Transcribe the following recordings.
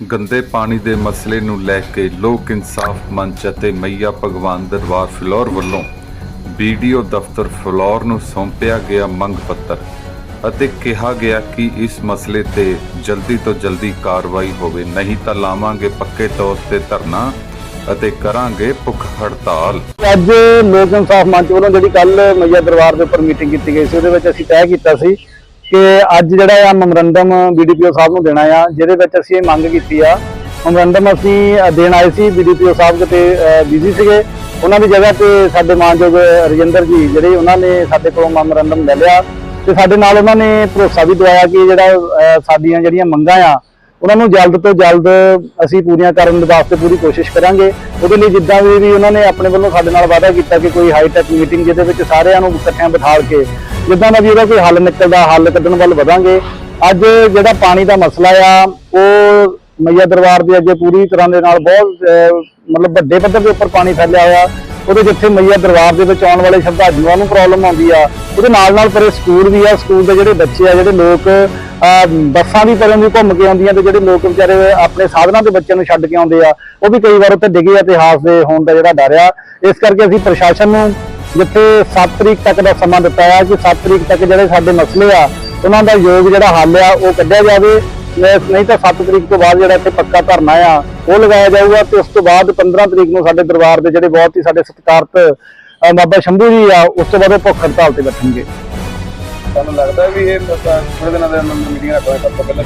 ਗੰਦੇ ਪਾਣੀ ਦੇ ਮਸਲੇ ਨੂੰ ਲੈ ਕੇ ਲੋਕ ਇਨਸਾਫ ਮੰਚ ਅਤੇ ਮਈਆ ਭਗਵਾਨ ਦਰਬਾਰ ਫਲੋਰ ਵੱਲੋਂ ਵੀਡੀਓ ਦਫ਼ਤਰ ਫਲੋਰ ਨੂੰ ਸੌਂਪਿਆ ਗਿਆ ਮੰਗ ਪੱਤਰ ਅਤੇ ਕਿਹਾ ਗਿਆ ਕਿ ਇਸ ਮਸਲੇ ਤੇ ਜਲਦੀ ਤੋਂ ਜਲਦੀ ਕਾਰਵਾਈ ਹੋਵੇ, ਨਹੀਂ ਤਾਂ ਲਾਵਾਂਗੇ ਪੱਕੇ ਤੌਰ ਤੇ ਧਰਨਾ ਅਤੇ ਕਰਾਂਗੇ ਭੁੱਖ ਹੜਤਾਲ। ਅੱਜ ਲੋਕ ਇਨਸਾਫ ਮੰਚ ਵੱਲੋਂ ਜਿਹੜੀ ਕੱਲ ਮਈਆ ਦਰਬਾਰ ਦੇ ਉੱਪਰ ਮੀਟਿੰਗ ਕੀਤੀ ਗਈ ਸੀ, ਉਹਦੇ ਵਿੱਚ ਅਸੀਂ ਤੈਅ ਕੀਤਾ ਸੀ ਕਿ ਅੱਜ ਜਿਹੜਾ ਆ ਮੈਮੋਰੰਡਮ ਬੀਡੀਪੀਓ ਸਾਹਿਬ ਨੂੰ ਦੇਣਾ ਆ, ਜਿਹਦੇ ਵਿੱਚ ਅਸੀਂ ਇਹ ਮੰਗ ਕੀਤੀ ਆ। ਮੈਮੋਰੰਡਮ ਅਸੀਂ ਦੇਣ ਆਏ ਸੀ ਬੀਡੀਪੀਓ ਸਾਹਿਬ ਕਿਤੇ ਬਿਜ਼ੀ ਸੀਗੇ। ਉਹਨਾਂ ਦੀ ਜਗ੍ਹਾ ਤੇ ਸਾਡੇ ਮਾਨਯੋਗ ਰਜਿੰਦਰ ਜੀ ਜਿਹੜੇ ਉਹਨਾਂ ਨੇ ਸਾਡੇ ਕੋਲੋਂ ਮੈਮੋਰੰਡਮ ਲੈ ਲਿਆ। ਤੇ ਸਾਡੇ ਨਾਲ ਉਹਨਾਂ ਨੇ ਭਰੋਸਾ ਵੀ ਦਵਾਇਆ ਕਿ ਜਿਹੜਾ ਸਾਡੀਆਂ ਜਿਹੜੀਆਂ ਮੰਗਾਂ ਆ, ਉਹਨਾਂ ਨੂੰ ਜਲਦ ਤੋਂ ਜਲਦ ਅਸੀਂ ਪੂਰੀਆਂ ਕਰਨ ਦੇ ਵਾਸਤੇ ਪੂਰੀ ਕੋਸ਼ਿਸ਼ ਕਰਾਂਗੇ। ਉਹਦੇ ਲਈ ਜਿੱਦਾਂ ਵੀ ਵੀ ਉਹਨਾਂ ਨੇ ਆਪਣੇ ਵੱਲੋਂ ਸਾਡੇ ਨਾਲ ਵਾਅਦਾ ਕੀਤਾ ਕਿ ਕੋਈ ਹਾਈ ਟੈਕ ਮੀਟਿੰਗ ਜਿਹਦੇ ਵਿੱਚ ਸਾਰਿਆਂ ਨੂੰ ਇਕੱਠਿਆਂ ਬਿਠਾਲ ਕੇ ਜਿੱਦਾਂ ਦਾ ਵੀ ਉਹਦਾ ਕੋਈ ਹੱਲ ਨਿਕਲਦਾ ਹੱਲ ਕੱਢਣ ਵੱਲ ਵਧਾਂਗੇ। ਅੱਜ ਜਿਹੜਾ ਪਾਣੀ ਦਾ ਮਸਲਾ ਆ ਉਹ ਮਈਆ ਦਰਬਾਰ ਦੇ ਅੱਗੇ ਪੂਰੀ ਤਰ੍ਹਾਂ ਦੇ ਨਾਲ ਬਹੁਤ ਮਤਲਬ ਵੱਡੇ ਪੱਧਰ ਦੇ ਉੱਪਰ ਪਾਣੀ ਫੈਲਿਆ ਹੋਇਆ। ਉਹਦੇ ਜਿੱਥੇ ਮਈਆ ਦਰਬਾਰ ਦੇ ਵਿੱਚ ਆਉਣ ਵਾਲੇ ਸ਼ਰਧਾਲੂਆਂ ਨੂੰ ਪ੍ਰੋਬਲਮ ਆਉਂਦੀ ਆ ਉਹਦੇ ਨਾਲ ਨਾਲ ਪਰੇ ਸਕੂਲ ਵੀ ਆ ਸਕੂਲ ਦੇ ਜਿਹੜੇ ਬੱਚੇ ਆ ਜਿਹੜੇ ਲੋਕ ਅਹ, ਬੱਸਾਂ ਵੀ ਪਰਾਂ ਦੀ ਘੁੰਮ ਕੇ ਆਉਂਦੀਆਂ ਤੇ ਜਿਹੜੇ ਲੋਕ ਵਿਚਾਰੇ ਆਪਣੇ ਸਾਧਨਾਂ ਦੇ ਬੱਚਿਆਂ ਨੂੰ ਛੱਡ ਕੇ ਆਉਂਦੇ ਆ ਉਹ ਵੀ ਕਈ ਵਾਰ ਉੱਥੇ ਡਿੱਗੇ ਇਤਿਹਾਸ ਦੇ ਹੋਣ ਦਾ ਜਿਹੜਾ ਡਰ ਆ। ਇਸ ਕਰਕੇ ਅਸੀਂ ਪ੍ਰਸ਼ਾਸਨ ਨੂੰ ਜਿੱਥੇ 7 ਤਰੀਕ ਤੱਕ ਦਾ ਸਮਾਂ ਦਿੱਤਾ ਆ ਕਿ 7 ਤਰੀਕ ਤੱਕ ਜਿਹੜੇ ਸਾਡੇ ਮਸਲੇ ਆ ਉਹਨਾਂ ਦਾ ਯੋਗ ਜਿਹੜਾ ਹੱਲ ਆ ਉਹ ਕੱਢਿਆ ਜਾਵੇ। ਨਹੀਂ ਤਾਂ 7 ਤਰੀਕ ਤੋਂ ਬਾਅਦ ਜਿਹੜਾ ਇੱਥੇ ਪੱਕਾ ਧਰਨਾ ਆ ਉਹ ਲਗਾਇਆ ਜਾਊਗਾ ਤੇ ਉਸ ਤੋਂ ਬਾਅਦ 15 ਤਰੀਕ ਨੂੰ ਸਾਡੇ ਦਰਬਾਰ ਦੇ ਜਿਹੜੇ ਬਹੁਤ ਹੀ ਸਾਡੇ ਸਤਿਕਾਰਤ ਬਾਬਾ ਸ਼ੰਭੂ ਜੀ ਆ ਉਸ ਤੋਂ ਬਾਅਦ ਉਹ ਭੁੱਖ ਹੜਤਾਲ ਤੇ ਬੈਠਣਗੇ। ਤੁਹਾਨੂੰ ਲੱਗਦਾ ਵੀ ਇਹ ਥੋੜੇ ਦਿਨਾਂ ਦੇ ਅੰਦਰ ਮੀਟਿੰਗ ਰੱਖਾਂਗੇ ਸਭ ਤੋਂ ਪਹਿਲਾਂ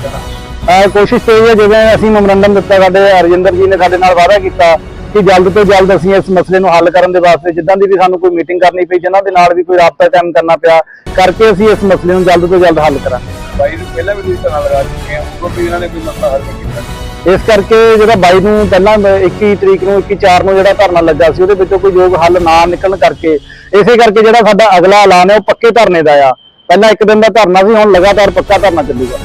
ਅਹ ਕੋਸ਼ਿਸ਼ ਤੇ ਹੈ ਜਿਵੇਂ ਅਸੀਂ ਮੈਮੋਰੰਡਮ ਦਿੱਤਾ ਸਾਡੇ ਅਰਜਿੰਦਰ ਜੀ ਨੇ ਸਾਡੇ ਨਾਲ ਵਾਅਦਾ ਕੀਤਾ ਕਿ ਜਲਦ ਤੋਂ ਜਲਦ ਅਸੀਂ ਇਸ ਮਸਲੇ ਨੂੰ ਹੱਲ ਕਰਨ ਦੇ ਵਾਸਤੇ ਜਿੱਦਾਂ ਦੀ ਵੀ ਸਾਨੂੰ ਕੋਈ ਮੀਟਿੰਗ ਕਰਨੀ ਪਈ ਜਿਨ੍ਹਾਂ ਦੇ ਨਾਲ ਵੀ ਕੋਈ ਰਾਬਤਾ ਕਾਇਮ ਕਰਨਾ ਪਿਆ ਕਰਕੇ ਅਸੀਂ ਇਸ ਮਸਲੇ ਨੂੰ ਜਲਦ ਤੋਂ ਜਲਦ ਹੱਲ ਕਰਾਂਗੇ। ਬਾਈ ਨੂੰ ਪਹਿਲਾਂ ਵੀ ਤੁਸੀਂ ਧਰਨਾ ਲਗਾ ਚੁੱਕੇ ਆ ਉਦੋਂ ਵੀ ਇਹਨਾਂ ਨੇ ਕੋਈ ਮਸਲਾ ਹੱਲ ਨਹੀਂ ਕੀਤਾ? ਇਸ ਕਰਕੇ ਜਿਹੜਾ 22 ਨੂੰ ਪਹਿਲਾਂ 21 ਤਰੀਕ ਨੂੰ 21 4 ਨੂੰ ਜਿਹੜਾ ਧਰਨਾ ਲੱਗਾ ਸੀ ਉਹਦੇ ਵਿੱਚੋਂ ਕੋਈ ਯੋਗ ਹੱਲ ਨਾ ਨਿਕਲਣ ਕਰਕੇ ਇਸੇ ਕਰਕੇ ਜਿਹੜਾ ਸਾਡਾ ਅਗਲਾ ਐਲਾਨ ਹੈ ਉਹ ਪੱਕੇ ਧਰਨੇ ਦਾ ਆ। ਪਹਿਲਾਂ ਇੱਕ ਦਿਨ ਦਾ ਧਰਨਾ ਸੀ ਹੁਣ ਲਗਾਤਾਰ ਪੱਕਾ ਧਰਨਾ ਚੱਲੂਗਾ।